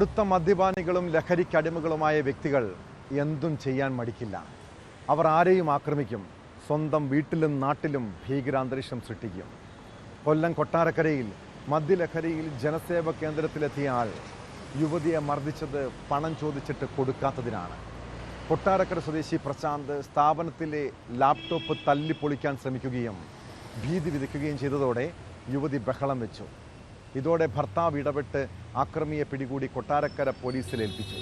അടുത്ത മദ്യപാനികളും ലഹരിക്കടിമകളുമായ വ്യക്തികൾ എന്തും ചെയ്യാൻ മടിക്കില്ല. അവർ ആരെയും ആക്രമിക്കും. സ്വന്തം വീട്ടിലും നാട്ടിലും ഭീകരാന്തരീക്ഷം സൃഷ്ടിക്കും. കൊല്ലം കൊട്ടാരക്കരയിൽ മദ്യലഹരിയിൽ ജനസേവ കേന്ദ്രത്തിലെത്തിയ ആൾ യുവതിയെ മർദ്ദിച്ചത് പണം ചോദിച്ചിട്ട് കൊടുക്കാത്തതിനാണ്. കൊട്ടാരക്കര സ്വദേശി പ്രശാന്ത് സ്ഥാപനത്തിലെ ലാപ്ടോപ്പ് തല്ലിപ്പൊളിക്കാൻ ശ്രമിക്കുകയും ഭീതി വിതയ്ക്കുകയും ചെയ്തതോടെ യുവതി ബഹളം വെച്ചു. ഇതോടെ ഭർത്താവ് ഇടപെട്ട് ആക്രമിയെ പിടികൂടി കൊട്ടാരക്കര പോലീസിൽ ഏൽപ്പിച്ചു.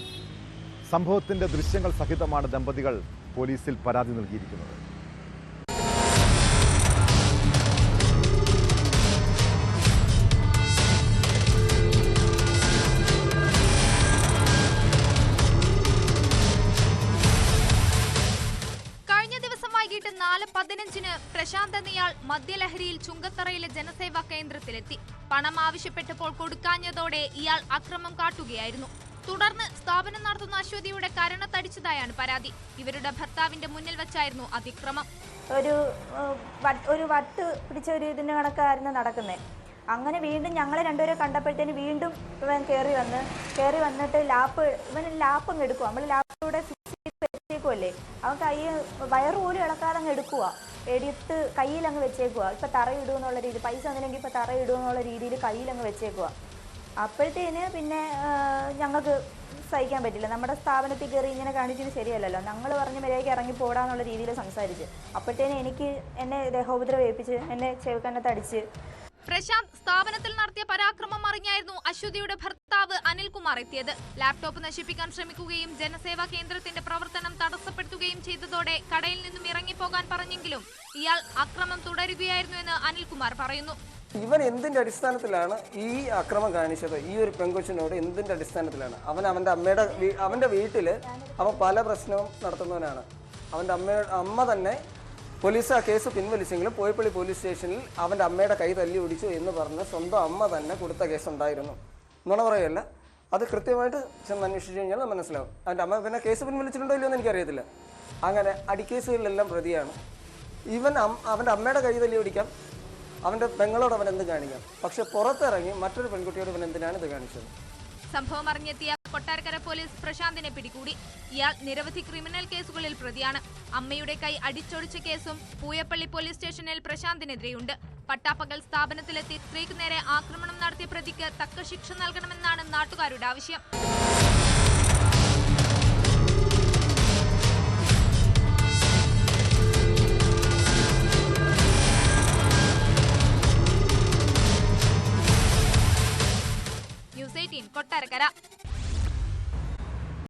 സംഭവത്തിന്റെ ദൃശ്യങ്ങൾ സഹിതമാണ് ദമ്പതികൾ പോലീസിൽ പരാതി നൽകിയിരിക്കുന്നത്. വൈകിട്ട് നാല് പതിനഞ്ചിന് പ്രശാന്ത് എന്നയാൾ മദ്യലഹരിയിൽ ചുങ്കത്തറയിലെ ജനസേവാ കേന്ദ്രത്തിലെത്തി. പണം ആവശ്യപ്പെട്ടപ്പോൾ കൊടുക്കാഞ്ഞതോടെ ഇയാൾ അക്രമം കാട്ടുകയായിരുന്നു. തുടർന്ന് സ്ഥാപനം നടത്തുന്ന അശ്വതിയുടെ കരണത്തടിച്ചതായാണ് പരാതി. ഇവരുടെ ഭർത്താവിന്റെ മുന്നിൽ വെച്ചായിരുന്നു അതിക്രമം. ഒരു ഒരു വട്ട് പിടിച്ച ഒരു ഇതിന് കണക്കായിരുന്നു നടക്കുന്നത് അങ്ങനെ വീണ്ടും ഞങ്ങളെ രണ്ടുപേരെ കണ്ടപ്പോഴത്തേന് വീണ്ടും ഇവൻ കയറി വന്ന് കയറി വന്നിട്ട് ലാപ്പ് ഇവൻ ലാപ്പ് എടുക്കും. നമ്മൾ ലാപ്പിലൂടെ വെച്ചേക്കുമല്ലേ അവൻ കൈ വയറ് പോലും ഇളക്കാതെ അങ്ങ് എടുക്കുക എടുത്ത് കയ്യിൽ അങ്ങ് വെച്ചേക്കുക ഇപ്പം തറയിടുക എന്നുള്ള രീതി പൈസ തന്നില്ലെങ്കിൽ ഇപ്പം തറയിടുക എന്നുള്ള രീതിയിൽ കയ്യിൽ അങ്ങ് വെച്ചേക്കുക അപ്പോഴത്തേന് പിന്നെ ഞങ്ങൾക്ക് സഹിക്കാൻ പറ്റില്ല. നമ്മുടെ സ്ഥാപനത്തിൽ കയറി ഇങ്ങനെ കാണിച്ചിട്ട് ശരിയല്ലല്ലോ. ഞങ്ങൾ പറഞ്ഞ മര്യാദയ്ക്ക് ഇറങ്ങി പോടാന്നുള്ള രീതിയിൽ സംസാരിച്ച്. അപ്പോഴത്തേന് എനിക്ക് എന്നെ ദേഹോപദ്രവം ഏൽപ്പിച്ച് എന്നെ ചെവിക്കന്നത്ത് അടിച്ച്. പ്രശാന്ത് സ്ഥാപനത്തിൽ നടത്തിയ പരാക്രമം അറിഞ്ഞായിരുന്നു അശ്വതിയുടെ ഭർത്താവ് എത്തിയത് ലാപ്ടോപ്പ് നശിപ്പിക്കാൻ ശ്രമിക്കുകയും ജനസേവാ കേന്ദ്രത്തിന്റെ പ്രവർത്തനം തടസ്സപ്പെടുത്തുകയും ചെയ്തതോടെ കടയിൽ നിന്നും ഇറങ്ങിപ്പോകാൻ പറഞ്ഞെങ്കിലും ഇയാൾ അക്രമം തുടരുകയായിരുന്നു എന്ന് അനിൽകുമാർ പറയുന്നു. ഇവൻ എന്തിന്റെ അടിസ്ഥാനത്തിലാണ് ഈ അക്രമം കാണിച്ചത്? ഈ ഒരു പെങ്കൊച്ചിനോട് എന്തിന്റെ അടിസ്ഥാനത്തിലാണ്? അവൻ അവന്റെ അമ്മയുടെ അവന്റെ വീട്ടിൽ അവൻ പല പ്രശ്നവും നടത്തുന്നവനാണ്. അവന്റെ അമ്മ അമ്മ തന്നെ പോലീസ് ആ കേസ് പിൻവലിച്ചെങ്കിലും പോയപ്പള്ളി പോലീസ് സ്റ്റേഷനിൽ അവന്റെ അമ്മയുടെ കൈ തല്ലി ഒടിച്ചു എന്ന് പറഞ്ഞ് സ്വന്തം അമ്മ തന്നെ കൊടുത്ത കേസ് ഉണ്ടായിരുന്നു നുണ പറയല്ല. അത് കൃത്യമായിട്ട് ചെന്ന് അന്വേഷിച്ച് കഴിഞ്ഞാൽ മനസ്സിലാവും. അതിന്റെ അമ്മ പിന്നെ കേസ് പിൻവലിച്ചിട്ടുണ്ടോ ഇല്ലയോ എന്ന് എനിക്കറിയത്തില്ല. അങ്ങനെ അടിക്കേസുകളിലെല്ലാം പ്രതിയാണ്. ഈവൻ അവന്റെ അമ്മയുടെ കൈ തല്ലി പിടിക്കാം അവന്റെ പെങ്ങളോട് അവൻ എന്ത് കാണിക്കാം? പക്ഷെ പുറത്തിറങ്ങി മറ്റൊരു പെൺകുട്ടിയോട് അവൻ എന്തിനാണ് ഇത് കാണിച്ചത്? സംഭവം അറിഞ്ഞെത്തിയ കൊട്ടാരക്കര പോലീസ് പ്രശാന്തിനെ പിടികൂടി. ഇയാൾ നിരവധി ക്രിമിനൽ കേസുകളിൽ പ്രതിയാണ്. അമ്മയുടെ കൈ അടിച്ചൊടിച്ച കേസും പൂയപ്പള്ളി പോലീസ് സ്റ്റേഷനിൽ പ്രശാന്തിനെതിരെയുണ്ട്. പട്ടാപ്പകൽ സ്ഥാപനത്തിലെത്തി സ്ത്രീക്ക് നേരെ ആക്രമണം നടത്തിയ പ്രതിക്ക് തക്ക ശിക്ഷ നൽകണമെന്നാണ് നാട്ടുകാരുടെ ആവശ്യം. കൊട്ടാരക്കര.